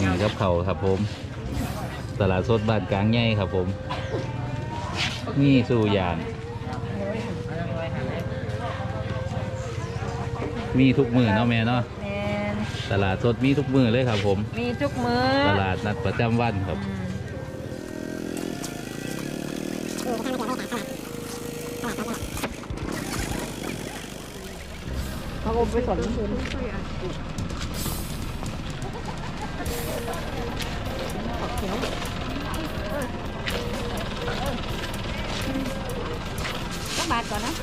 นี่กับเขาวครับผม ตลาดสดบ้านกลางใหญ่ครับผม นี่สู่อย่าง มีทุกมือเนาะแม่เนาะ แมนตลาดสดมีทุกมือเลยครับผม มีทุกมื้อตลาดนัดประจำวันครับอืมเขาอมไปสอน คืนต้องบาทก่อนนะ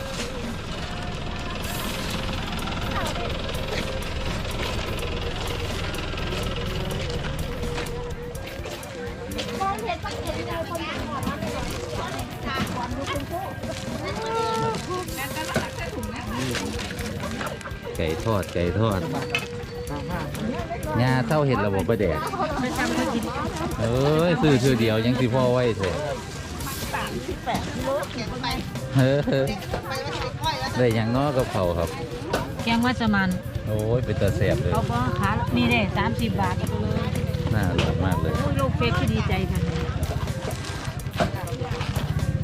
ไก่ทอดไก่ทอด งาเท่าเห็ดระบบประแดกเอ้ยซื้อชื่อเดียวยังสิพ่อไว้เถอะเฮ้อได้หยังน้อกับเขาวครับ แกงมัสมัน โอ้ยเป็นตาแสบเลยเขาบอกขานี่เด้สามสิบบาทเลยน่าอร่อยมากเลยโอ้ยลูกเฟกที่ดีใจกัน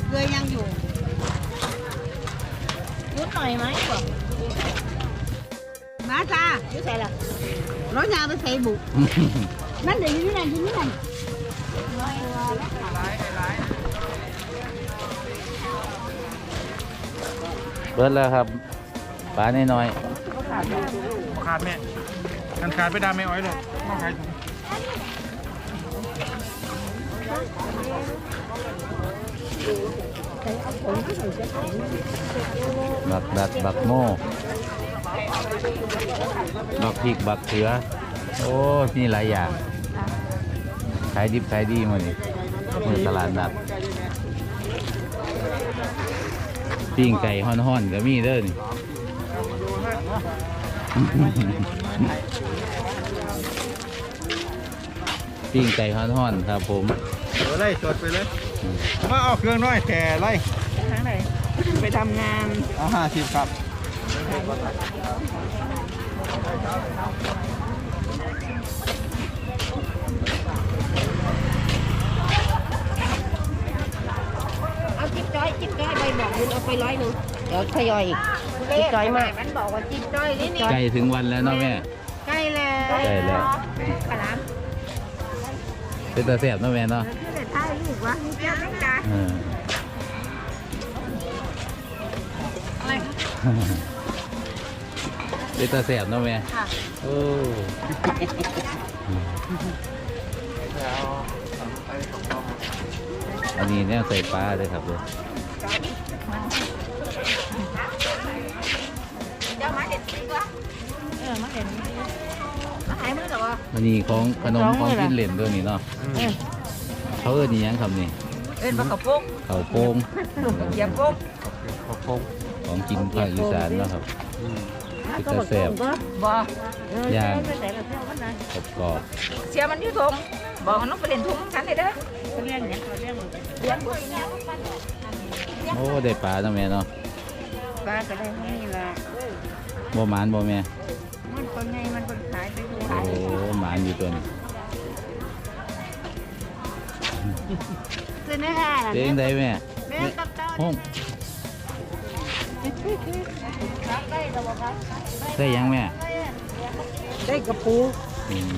เกลือยังอยู่ยุดหน่อยไหมบอก มาจ้ายุดใส่ละรถยาไปใส่บุกนั่นเดี๋ยวอยู่ที่นั่นอยู่ที่นั่นเบิดแล้วครับปลาน้อยขาดแม่กันขาดไปดามไม่อ้อยเลยมาขายถุงๆบักดัดบักโม่ บักพริกบักเขือ โอ้มีหลายอย่าง ขายดิบขายดีหมานี่มือตลาดนัดปิ้งไก่ห่อนๆก็มีเด้อนี่ปิ้งไก่ห่อนๆครับผมเดี๋ยวไล่สดไปเลยมาเอาเครื่องน้อยแข่ไล่ทางไหนไปทำงานเอาห้าสิบครับ เอาจิ๊บจ้อยจิ๊บจ้อยไปบอกคุณเอาไปร้อยหนึ่งเดี๋ยวทยอยอีก จิ๊บจ้อยมาก มันบอกว่าจิ๊บจ้อยนี่นี่ใกล้ถึงวันแล้วเนาะแม่ ใกล้แล้วใกล้แล้ว ปลาล้เป็นตาแสบเนาะแม่เนาะำคือแต่ท้ายลูกวะนี่เปรี้ยวต้องการเอออะไรคะ เป็นตาแสบเนาะแม่ค่ะโอ้อันนี้เนี่ยใส่ปลาเลยครับเลยเจ้ามาเด็ดดีกว่าเออมาเด็ดมาขายมือเหรออันนี้ของขนมของของเลยเหรอกินเล่นด้วยนี่เนาะเออเขาเอิ้นนี่ยังคำนี่เอ็นปลากระปุกเขาวโป่งเหยียบปุกขอบคงของกินภาคอีสานเนาะครับ เป็นตาแสบบ่ย่างไปไหนกับเที่ยวมันนะกรอบเสียมันอยู่ทงบอกมันต้องไปเล่นทุ่งกันเลยเด้อเขาเลี้ยงเนี่ยเขาเลี้ยงเลี้ยงบุญเนี่ยๆโอ้ได้ปลาเนาะแม่เนาะปลาก็ได้นี่ละบ่หมานบ่แม่มันคนไงมันคนขายไปดูโอ้หมานอยู่ตัวนี้คือเนื้อหาเจ๊งได้แม่แม่ตับเต้าห้อง ได้หรอครับได้ยังแม่ได้กระปูอืม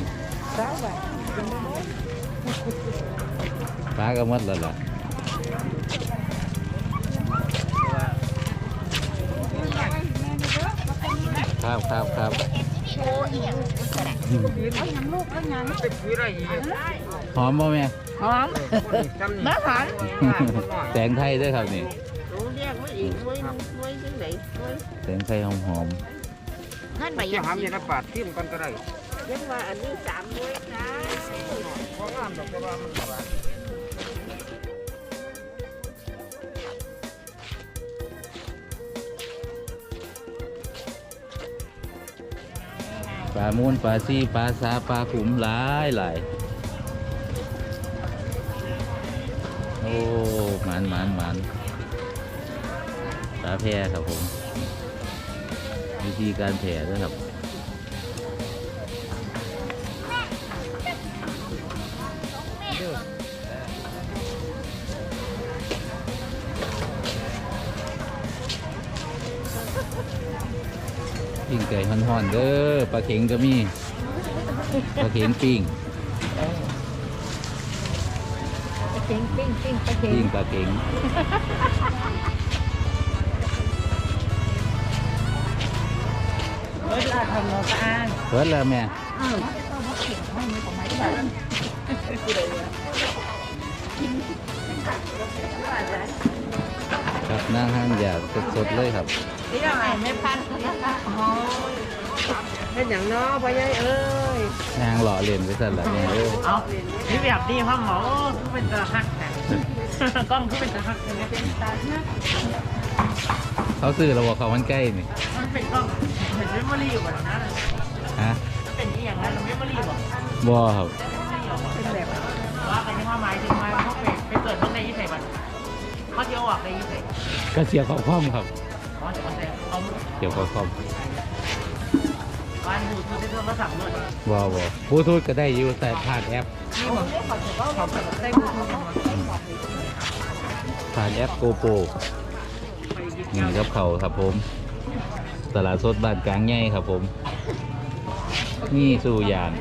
สาวบาทปลาก็หมดแล้วล่ะครับครับครับเอาหยังลูกเอาหยังเป็นคุยอะไรอีกหอมบ่แม่หอมจำมะขามแตงไทยด้วยครับนี่ รู้เรียกว่าอีกด้วยด้วยจังไหนด้วยแตงไทยหอมหอมท่านไปเกี่ยัยวงหามยันปาดทิ่มกันก็ได้เรียกว่าอันนี้สามด้วยนะเพราะงามดอกแต่ว่ามันหวานปลามูนปลาซีปลาซาปลาขุมหลายหลายโอ้หมานหมานหมานปลา แผ่ครับผมวิธีการแผ่ด้วยครับปิ้งไก่ห่อนๆเด้อปลาเข็งก็มีปลาเข็งปิ้งปลาเข็งปิ้งปิ้งปลาเข็งปิ้งปลาเข็ง เฮ้ยลาทำเราสะอาดเปิดแล้วแม่อ้าวครับหน้าห้างอยากสดๆเลยครับนี่ยังไงไม่พันเป็นอย่างน้อพ่อใหญ่เอ้ยนางหล่อเรียนไปสั่นละแม่ยเอ้ยเอานี่แบบนี้พ่อหมอคือเป็นตาหักแต่กล้องคือเป็นตาหักแต่เป็นตาหักเขาซื้อเราบอกเขามันใกล้นี่มันเป็นกล้อง เห็นเมมโมรี่อยู่แบบนั้นฮะมันเป็นอย่างนั้นเมมโมรี่บอกบ่ครับเป็นแบบว่ากันที่ว่าหมายถึงมาเขาไปไปเกิดเมื่อในยี่สิบวันเขาจะออกในยี่สิบก็เสียบเข้าคอมครับเขาจะมาแต่เขาเสียบเข้าคอมบ้านหูคือที่เรื่งภาษาเลยบ่บ่ผู้ทูตก็ได้อยู่แต่ผ่านแอปนี่บอกเขาแบบได้หูคือกันหมดผ่านแอปโกโปรนี่กับเขาครับผม ตลาดสดบ้านกลางใหญ่ครับผม นี่สู่อย่าง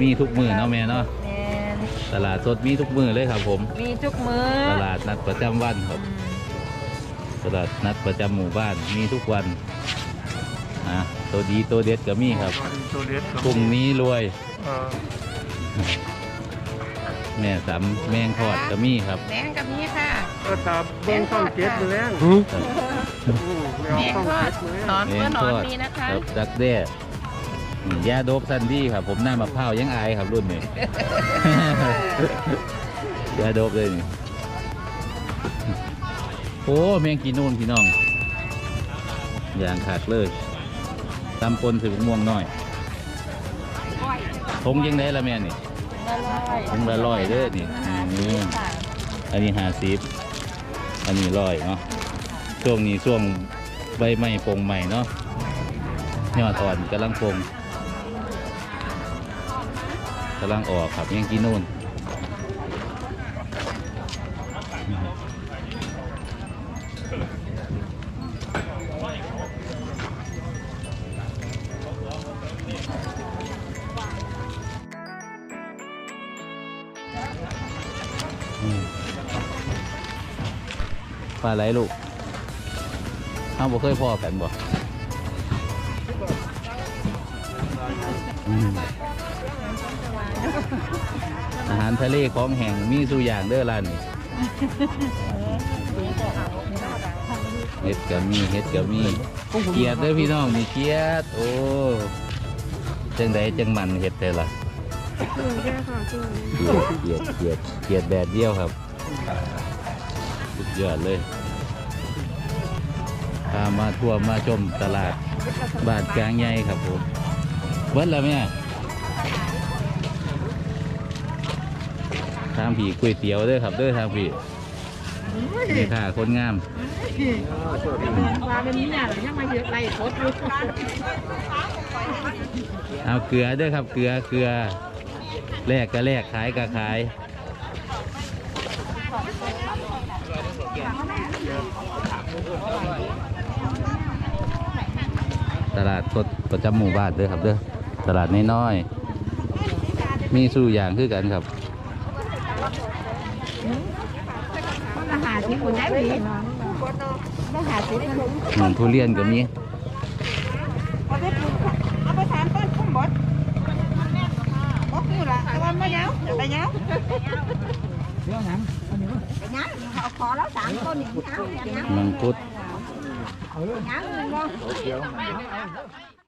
มีทุกมือเนาะแม่เนาะแมนตลาดสดมีทุกมือเลยครับผม มีทุกมื้อตลาดนัดประจำวันครับ ตลาดนัดประจำหมู่บ้านมีทุกวันอะตัวดีตัวเด็ดก็มีครับตัวเด็ดครับพรุ่งนี้รวย เออ แม่สามแมงทอดก็มีครับแดงกับนี้ค่ะ ก็ตามเบิ้งต้องเจ็ดมือแล้วครับแดงทอดนอนแมเพื่องนทอนอดมีนะคะครับดักแด้อืมยาโดบซันดี้ครับ ผมหน้ามะพร้าวยังอายครับรุ่นนี้ยาโดบเลยนี่โอ้แมงกีนูนพี่น้องอย่างขาดเลยตำปนถือม่วงน้อยทงยังได้ละแม่นี่ ทงละร้อยเด้อนี่อืมอันนี้ห้าสิบอันนี้ร้อยเนาะช่วงนี้ช่วงใบไม้ปงใหม่เนาะยอดอ่อนกำลังปงกำลังออกครับยังกินนู่น ปลาไหลลูกห้าบ่เคยพ่อกันบ่อืมอาหารทะเลของแห่งมีสู่อย่างเด้อร้านนี้เฮ็ดก็มีเฮ็ดก็มีเกียดเด้อพี่น้องนี่เกียดโอ้จังใดจังมันเฮ็ดแต่ละ เกียดเกียดเกียดเกียดแบบเดียวครับสุดยอดเลยพามาทั่วมาชมตลาดบ้านกลางใหญ่ครับผมเบิดแล้วแม่ทางผีก๋วยเตี๋ยวเด้อครับเด้อทางผีนี่ค่ะคนงามว่าเป็นนี่น่ะยังมาเยอะไรโคตรอยู่เอาเกลือเด้อครับเกลือเกลือ แลกก็แลกขายก็ขาย ตลาดสดประจำหมู่บ้านเด้อครับเด้อตลาดน้อยๆมีสู่อย่างคือกันครับอาหารที่คนได้ดีเนาะต้องหาซื้อได้คุ้มหนองทุเรียนก็มี เอาไปปลูกเอาไปถามต้นคุ้มบดบ ดอยู่ละแต่ว่าไ